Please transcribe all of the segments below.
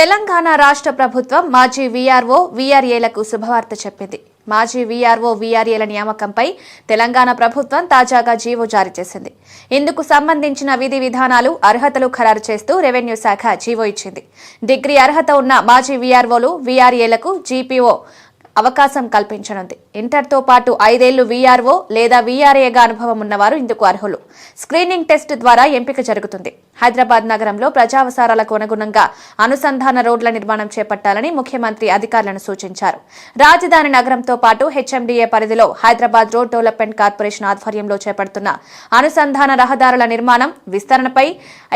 తెలంగాణ రాష్ట్ర ప్రభుత్వం మాజీ వీఆర్ఓ వీఆర్ఏలకు శుభవార్త చెప్పింది. మాజీ వీఆర్ఓ వీఆర్ఏల నియామకంపై తెలంగాణ ప్రభుత్వం తాజాగా జీవో జారీ చేసింది. ఇందుకు సంబంధించిన విధి విధానాలు అర్హతలు ఖరారు చేస్తూ రెవెన్యూ శాఖ జీవో ఇచ్చింది. డిగ్రీ అర్హత ఉన్న మాజీ వీఆర్ఓలు వీఆర్ఏలకు జీపీఓ అవకాశం కల్పించనుంది. ఇంటర్తో పాటు ఐదేళ్ళు వీఆర్ఓ లేదా వీఆర్ఏగా అనుభవం ఉన్నవారు ఇందుకు అర్హులు. స్క్రీనింగ్ టెస్ట్ ద్వారా ఎంపిక జరుగుతుంది. హైదరాబాద్ నగరంలో ప్రజావసరాలకు అనుగుణంగా అనుసంధాన రోడ్ల నిర్మాణం చేపట్టాలని ముఖ్యమంత్రి అధికారులను సూచించారు. రాజధాని నగరంతో పాటు హెచ్ఎండిఏ పరిధిలో హైదరాబాద్ రోడ్ డెవలప్మెంట్ కార్పొరేషన్ ఆధ్వర్యంలో చేపడుతున్న అనుసంధాన రహదారుల నిర్మాణం విస్తరణపై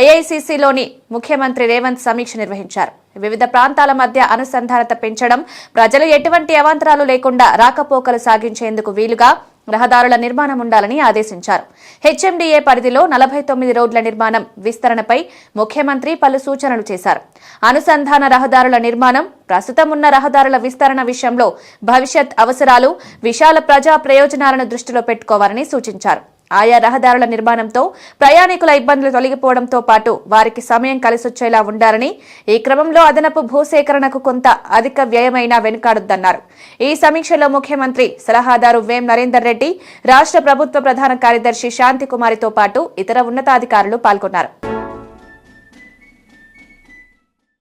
ఐఐసిసిలోని ముఖ్యమంత్రి రేవంత్ సమీక్ష నిర్వహించారు. వివిధ ప్రాంతాల మధ్య అనుసంధానత పెంచడం ప్రజలు ఎటువంటి అవాంతరాలు లేకుండా రాకపోకలు సాగించేందుకు వీలుగా రహదారుల నిర్మాణం ఉండాలని ఆదేశించారు. హెచ్ఎండిఏ పరిధిలో నలభై తొమ్మిది రోడ్ల నిర్మాణం విస్తరణపై ముఖ్యమంత్రి పలు సూచనలు చేశారు. అనుసంధాన రహదారుల నిర్మాణం ప్రస్తుతం ఉన్న రహదారుల విస్తరణ విషయంలో భవిష్యత్ అవసరాలు విశాల ప్రజా ప్రయోజనాలను దృష్టిలో పెట్టుకోవాలని సూచించారు. ఆయా రహదారుల నిర్మాణంతో ప్రయాణికుల ఇబ్బందులు తొలగిపోవడంతో పాటు వారికి సమయం కలిసొచ్చేలా ఉండాలని ఈ క్రమంలో అదనపు భూసేకరణకు కొంత అధిక వ్యయమైనా వెనుకాడొద్దన్నారు. ఈ సమీక్షలో ముఖ్యమంత్రి సలహాదారు వేం నరేందర్ రెడ్డి రాష్ట్ర ప్రభుత్వ ప్రధాన కార్యదర్శి శాంతికుమారితో పాటు ఇతర ఉన్నతాధికారులు పాల్గొన్నారు.